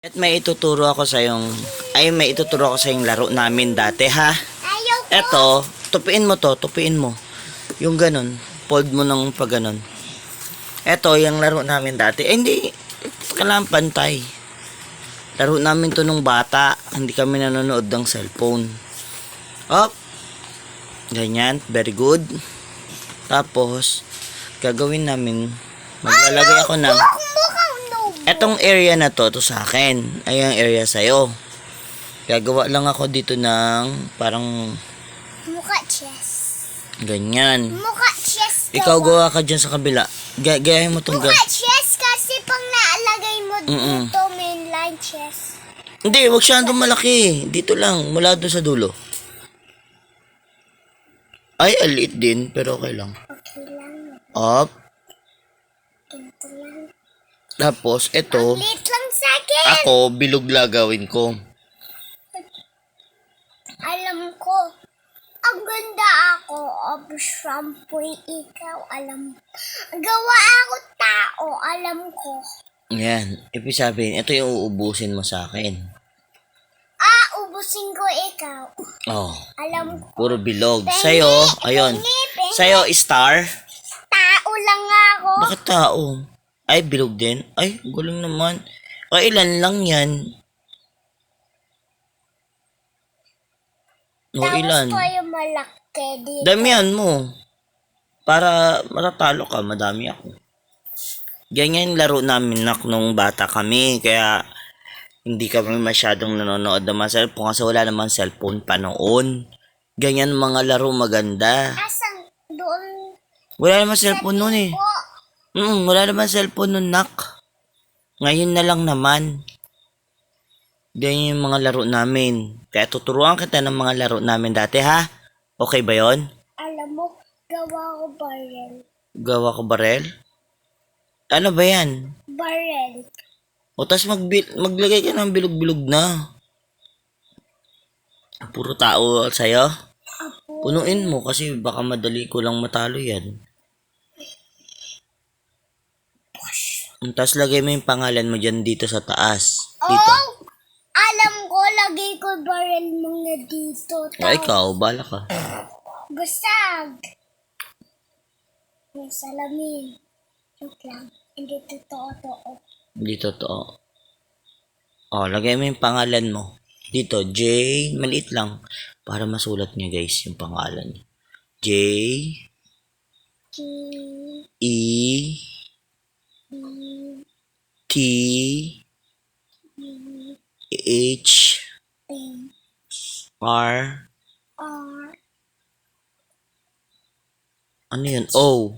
At may ituturo ako sa yung ay may ituturo ako sa yung laro namin dati ha. Ayaw ko. Eto, tupiin mo to, tupiin mo. Yung ganun, fold mo ng pag ganun. Eto, yung laro namin dati. Eh, hindi, kailangan pantay. Laro namin to nung bata. Hindi kami nanonood ng cellphone. Up. Ganyan, very good. Tapos, gagawin namin, maglalagay ako ng. Etong area na to, to sa akin. Ay, ang area sa'yo. Gagawa lang ako dito ng parang Mukha chess. ganyan. Mukha chess Ikaw gawa ka dyan sa kabila. Ga gayahin mo tong ga- Mukha chess kasi pang naalagay mo Mm-mm. dito mainline chess. Hindi, wag siya malaki. Dito lang, mula doon sa dulo. Ay, aliit din, pero okay lang. Okay lang. Up. Tapos, ito, Lit lang sa akin. ako, bilog lagawin ko. Alam ko. Ang ganda ako of shampoo ikaw. Alam Gawa ako tao. Alam ko. Yan. Ibig sabihin, ito yung uubusin mo sa akin. Ah, ubusin ko ikaw. Oh, Alam ko. puro bilog. Sa'yo, ayun. Sa'yo, star. Tao lang ako. Bakit tao? Ay, bilog din. Ay, guling naman. Ay, ilan lang yan. O, Tapos ilan? yung malaki dito. Damihan mo. Para matatalo ka, madami ako. Ganyan yung laro namin nak nung bata kami. Kaya hindi kami masyadong nanonood ng mga cellphone kasi wala namang cellphone pa noon. Ganyan mga laro maganda. Asan doon Wala namang cellphone noon eh. Mm, wala naman cellphone nun, nak. Ngayon na lang naman. Ganyan yung mga laro namin. Kaya tuturuan kita ng mga laro namin dati, ha? Okay ba yon? Alam mo, gawa ko barrel. Gawa ko barel? Ano ba yan? Barrel. O tas magbi- maglagay ka ng bilog-bilog na. Puro tao sa'yo? Apo. Punuin mo kasi baka madali ko lang matalo yan. Tapos lagay mo yung pangalan mo dyan dito sa taas. Dito. Oh! Alam ko, lagay ko barrel mga dito. Ay, Tapos, ikaw, bala ka. basag. Yung salamin. Joke lang. Hindi totoo to. Hindi totoo. Oh, lagay mo yung pangalan mo. Dito, J, maliit lang. Para masulat niya guys yung pangalan niya. J, E, E, T, H, R, R, ano yun? O,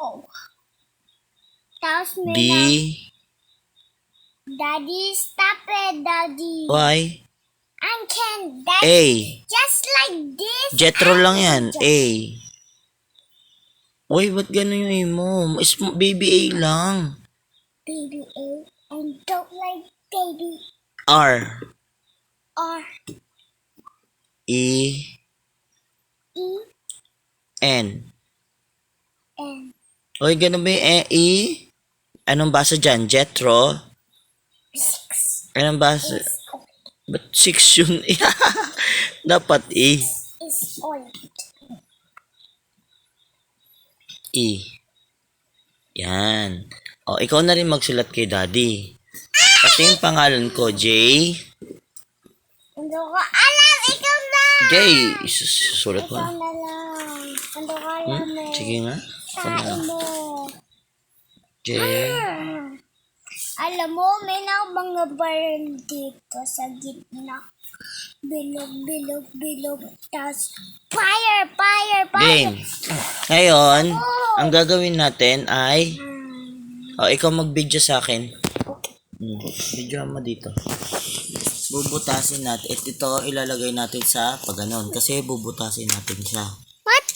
O. Tapos D, may na, Daddy, stop it, Daddy. Y, I can, that's A. just like this. Jetro lang yan. A. Uy, ba't gano'n yung A mo? Is, baby A lang. Baby A, and don't like baby R, R, E, E, N. N. Uy, ganun ba yung E? E? Anong basa dyan? Jetro? Six Anong basa? Ba't six yun? Dapat E. is old. E. Yan. O, ikaw na rin magsulat kay daddy. Kasi yung pangalan ko, J. Hindi ko alam, ikaw na! J. Sulat mo Ikaw na. lang. Hindi ko alam Hmm? eh. Sige nga. Sain mo. J. Hmm. Alam mo, may na mga dito sa gitna. Bilog, bilog, bilog. Tapos, fire, fire, fire. Game. Ngayon, ang gagawin natin ay... Hmm. O, ikaw mag-video sa akin. Hmm. Video mo dito. Bubutasin natin. At ito, ilalagay natin sa paganon. Kasi bubutasin natin siya. What?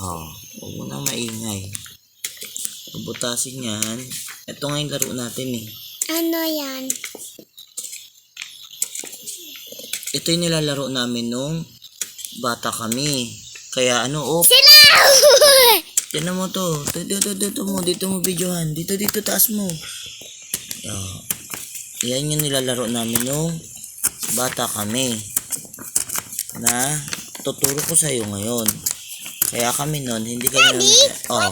Oh, huwag mo nang maingay. Bubutasin yan. Ito nga yung laro natin eh. Ano yan? Ito yung nilalaro namin nung bata kami. Kaya ano, oh, Sila! Tinan mo to. Dito, dito, dito mo. Dito mo videohan. Dito, dito, taas mo. Oh. Yan yung nilalaro namin nung bata kami. Na tuturo ko sa'yo ngayon. Kaya kami nun, hindi kami namin... Oh,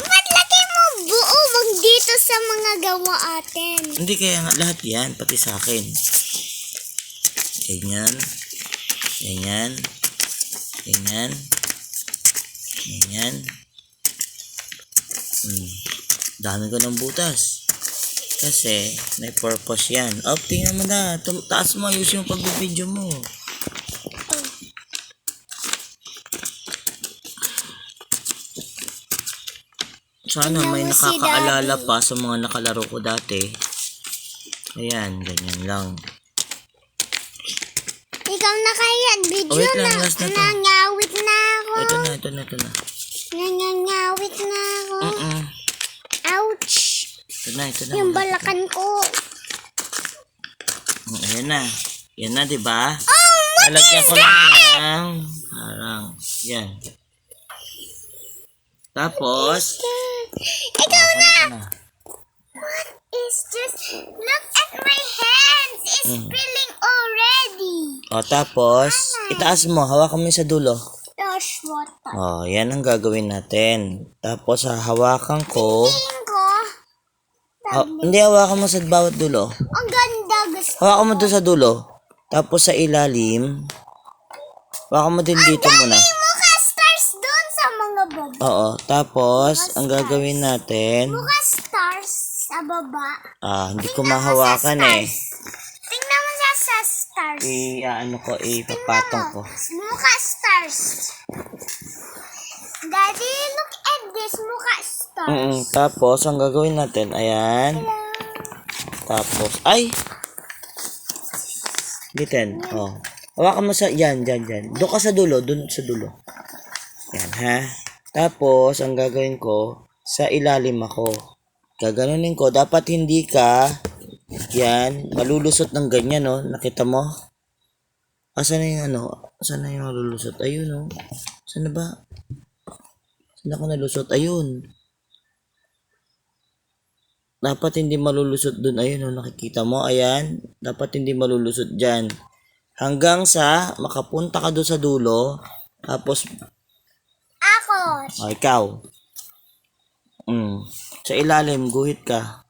Ba't laki mo buo wag dito sa mga gawa atin? hindi kaya nga lahat yan, pati sa akin. Ganyan. Ganyan. Ganyan. Ganyan. Hmm. Dami ko ng butas. Kasi, may purpose yan. Oh, tingnan mo na. Tum- taas mo, ayusin yung pagbibideo mo. Sana may nakakaalala pa sa mga nakalaro ko dati. Ayan, ganyan lang. Ikaw na kaya video Oh, wait lang, na. last na to. Nangangawit na ako. Ito na, ito na, ito na. Nangangawit na ako. Mm-mm. Ouch! Ito na, ito na. Yung balakan ko. Mm, Ayan na. Yan na, di ba? Oh, what Lalagyan is ko that? lang ng harang. Yan. Tapos, Ikaw na! na. What is this? Look at my hands! It's Mm. already. O, tapos, itaas mo. Hawakan mo yung sa dulo. What the? O, yan ang gagawin natin. Tapos, hawakan ko. Ko. Ha- hindi, hawakan mo sa bawat dulo. Ang ganda gusto. Hawakan mo doon sa dulo. Tapos, sa ilalim. Hawakan mo din dito muna. Mukha stars doon sa mga baba. Oo. Tapos, ang gagawin natin, Mukha stars sa baba. ah, hindi ko mahawakan eh. I, ano ko, ipapatong ko. Mukha stars. Daddy, look at this. Mukha stars. Mm Tapos, ang gagawin natin, ayan. Tapos, ay! Bitin, oh. Hawakan mo sa, yan, yan, yan. Doon ka sa dulo, doon sa dulo. Yan, ha? Tapos, ang gagawin ko, sa ilalim ako. Gaganunin ko, dapat hindi ka, yan, malulusot ng ganyan, no? Nakita mo? Asan na yung ano? Asan na yung malulusot? Ayun, no? Saan na ba? Saan ako nalusot? Ayun. Dapat hindi malulusot dun. Ayun, oh, nakikita mo. Ayan. Dapat hindi malulusot dyan. Hanggang sa makapunta ka doon sa dulo. Tapos, Ako. oh, ikaw. Mm. Sa ilalim, guhit ka.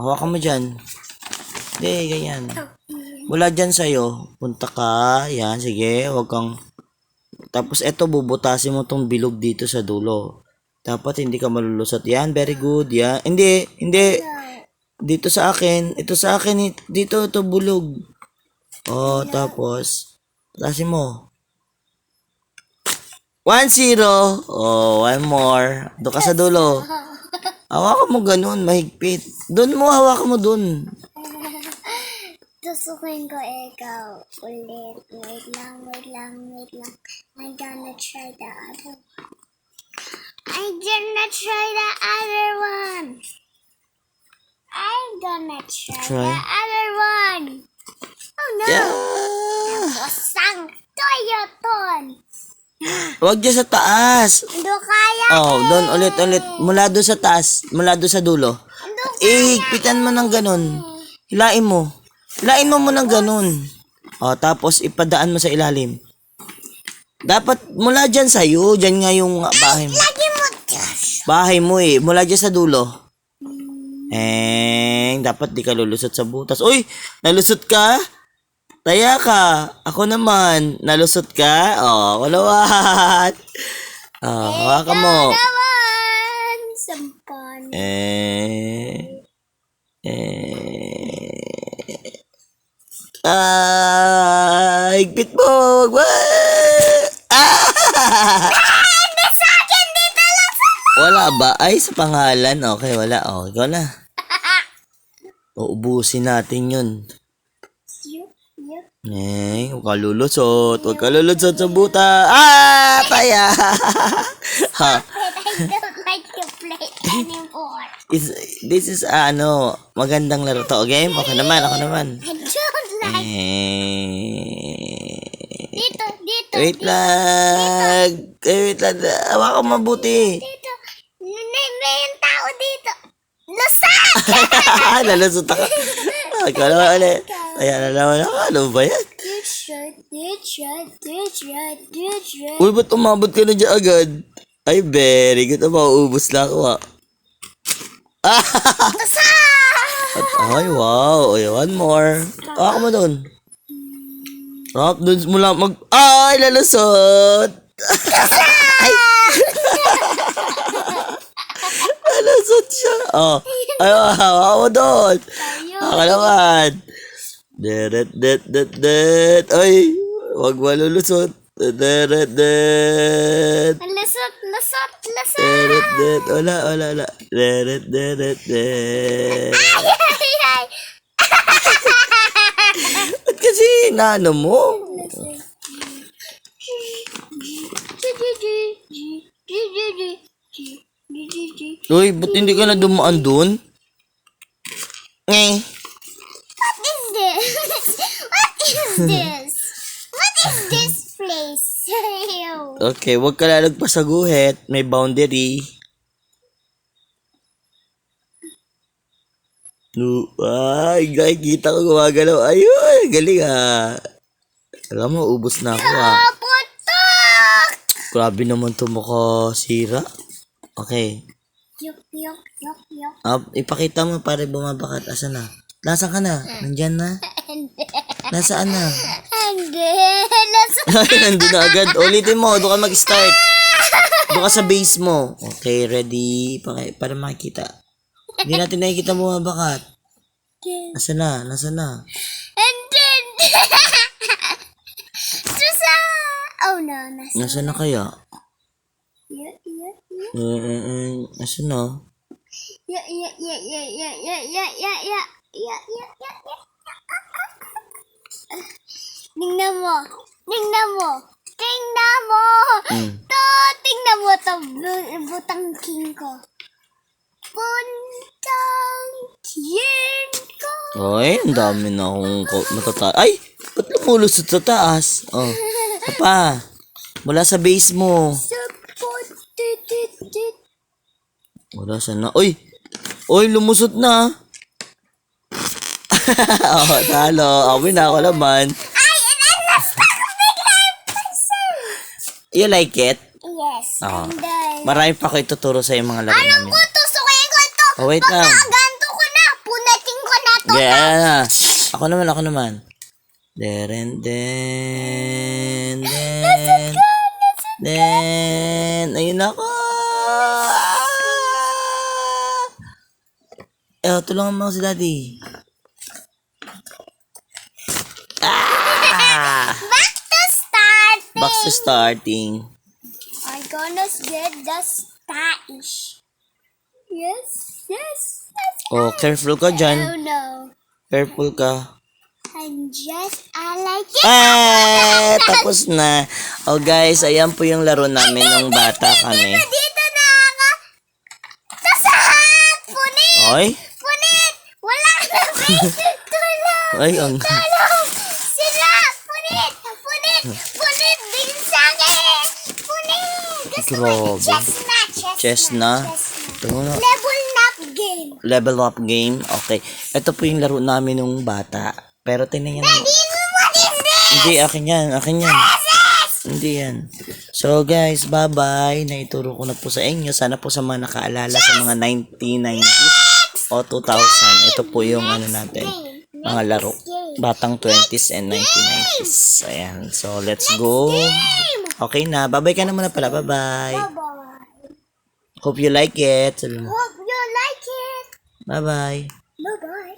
Hawakan mo dyan. Hindi, ganyan. Mula dyan sa'yo, punta ka. Yan, sige. Huwag kang... Tapos eto, bubutasin mo tong bilog dito sa dulo. Dapat hindi ka malulusot. Yan, very good. Yan. Hindi, hindi. Dito sa akin. Ito sa akin. Dito, ito bulog. Oh, tapos. Tasin mo. One zero. Oh, one more. Doon ka sa dulo. Hawakan mo ganun, mahigpit. Doon mo, hawakan mo doon. Tusukin ko ikaw ulit. Wait lang, wait lang, wait lang. I'm gonna try the other one. I'm gonna try the other one. I'm gonna try, Try. the other one. Oh no! Yeah. Pusang Toyoton! Huwag dyan sa taas. Ando kaya Oh, doon ulit, ulit. Mula doon sa taas. Mula doon sa dulo. Ando Ihigpitan mo ng ganun. Hilain mo. Hilain mo mo ng ganun. Oh, tapos ipadaan mo sa ilalim. Dapat mula dyan sa'yo. Dyan nga yung bahay mo. Lagi mo! Bahay mo eh. Mula dyan sa dulo. Eh, dapat di ka lulusot sa butas. Uy, nalusot ka? Taya ka. Ako naman. Nalusot ka? Oh, kulawat. Oh, hawakan mo. Eh, eh, ah, higpit mo. Wag- Ah! Sa akin dito lang sa... Wala ba? Ay, sa pangalan. Okay, wala. Oh, ikaw na. Uubusin natin yun. Eh, huwag ka lulusot. Huwag ka lulusot sa buta. Ah, taya. ha, I don't like to play anymore. is, this is, ah, ano, magandang laro to. Okay? Okay naman, ako naman. Don't like... Eh, Dito, dito, wait dito, lang. Eh, wait lang. Hawakan mabuti. dito. May, may yung tao dito. Lusat! Nalusot ako. Ikaw naman ulit. Ayan na naman ako. Ano ba yan? Uy, ba't umabot ka na dyan agad? Ay, very good. Mauubos na ako ah. Ah! Tasa! Ay, wow. Ay, one more. Ah, ako mo doon. Rap, doon mo lang mag... Ay, lalusot! Ay! lalusot siya. Oh. Ay, wow. Ako mo doon. Ako naman. Deret, det, det, det. Ay, wag malulusot. Deret, lasot, lasot, lasot. Deret. Wala, wala, wala. Deret, deret, det. Ay, ay, ay. Ba't kasi naano mo? Uy, ba't hindi ka na dumaan dun? Eh, What is this? What is this? What is this. Okay, wag ka lalagpas sa guhit. May boundary. No, ay, kita ko gumagalaw. Ayun, galing ah. Alam mo, ubos na ako ah. Kaputok! Grabe naman to sira. Okay. Yuk, yuk, yuk, yuk. Ah, ipakita mo pare bumabakat. Asa na? Nasaan ka na? Nandyan na? Nasaan na? Hindi. Ay, nandun na agad. Ulitin mo, doon ka mag-start. Doon ka sa base mo. Okay, ready? Para, para makikita. Hindi natin nakikita bumabakat. Nasa na? Nasa na? And then... Susa! Oh no, nasa. Nasa na kaya? Yeah, yeah, yeah. Uh, uh, uh, nasa na? Yeah, yeah, yeah, yeah, yeah, yeah, yeah, yeah, yeah, yeah, yeah, yeah. Tingnan mo. Tingnan mo. Tingnan mo. Mm. To, tingnan mo to. bu- Butang king ko. Buntang king ko. Ay, ang dami na akong ko- matata... Ay! Ba't lumulusot sa taas? Oh. Papa, mula sa base mo. Wala sana. Uy! Uy, lumusot na. oh, talo. Amin na ako naman. Ay, ko bigla yung pencil. You like it? Yes, Oo. and then... Marami pa ko ituturo sa yung mga laro Alam namin. ko, tusukin ko ito. Oh, wait lang. Pagkaganto ko na, punating ko na to. Yeah. Ako naman, ako naman. Deren, den, den, den. Ayun ako. Eh, tulungan mo ako si daddy. Ah! Back to starting. Back to starting. I'm gonna get the stash. Yes, yes, yes. Oh, careful ka dyan. Oh no. Careful ka. I'm just, I like it. Eh, tapos na. Oh guys, ayan po yung laro namin nung bata kami. Dito, na ako. Sasahat! Punit! Oy, Punit! Wala na ay, ang... Tulong! Sila! Punit! Punit! Punit! Din sa akin! Punit! Gusto mo Grabe. chess na! Chess, na! Level up game! Level up game. Okay. Ito po yung laro namin nung bata. Pero tingnan matindi! Hindi, akin yan. Akin yan. Hindi yan. So guys, bye-bye. Naituro ko na po sa inyo. Sana po sa mga nakaalala sa mga 1990s o 2000. Ito po yung ano natin. Mga laro. Batang 20s and 1990s. Ayan. So let's go. Okay na. Bye-bye ka na muna pala. Bye-bye. Bye-bye! Hope you like it. Sabi mo. Hope you like it! Bye-bye.